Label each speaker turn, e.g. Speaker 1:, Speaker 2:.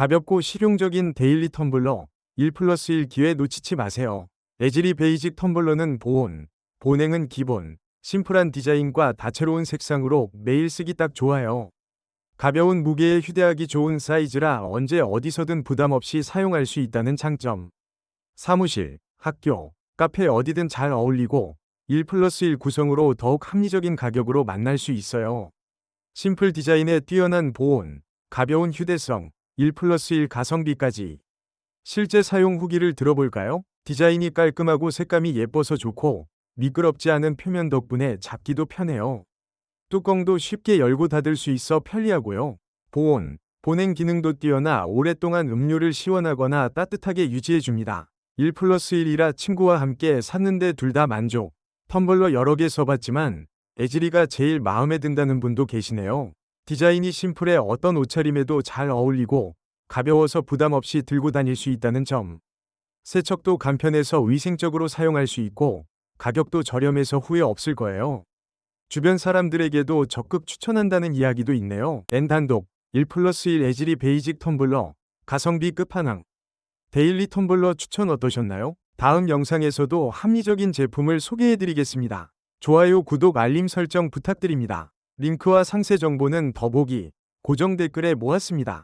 Speaker 1: 가볍고 실용적인 데일리 텀블러 1 플러스 1 기회 놓치지 마세요. 에즈리 베이직 텀블러는 보온, 보냉은 기본, 심플한 디자인과 다채로운 색상으로 매일 쓰기 딱 좋아요. 가벼운 무게에 휴대하기 좋은 사이즈라 언제 어디서든 부담 없이 사용할 수 있다는 장점. 사무실, 학교, 카페 어디든 잘 어울리고 1 플러스 1 구성으로 더욱 합리적인 가격으로 만날 수 있어요. 심플 디자인에 뛰어난 보온, 가벼운 휴대성, 1 플러스 1 가성비까지. 실제 사용 후기를 들어볼까요? 디자인이 깔끔하고 색감이 예뻐서 좋고 미끄럽지 않은 표면 덕분에 잡기도 편해요. 뚜껑도 쉽게 열고 닫을 수 있어 편리하고요. 보온, 보냉 기능도 뛰어나 오랫동안 음료를 시원하거나 따뜻하게 유지해줍니다. 1 플러스 1이라 친구와 함께 샀는데 둘 다 만족. 텀블러 여러 개 써봤지만 에즈리가 제일 마음에 든다는 분도 계시네요. 디자인이 심플해 어떤 옷차림에도 잘 어울리고 가벼워서 부담 없이 들고 다닐 수 있다는 점. 세척도 간편해서 위생적으로 사용할 수 있고 가격도 저렴해서 후회 없을 거예요. 주변 사람들에게도 적극 추천한다는 이야기도 있네요. N 단독 1 플러스 1 에즈리 베이직 텀블러 가성비 끝판왕 데일리 텀블러 추천 어떠셨나요? 다음 영상에서도 합리적인 제품을 소개해드리겠습니다. 좋아요, 구독, 알림 설정 부탁드립니다. 링크와 상세 정보는 더보기, 고정 댓글에 모았습니다.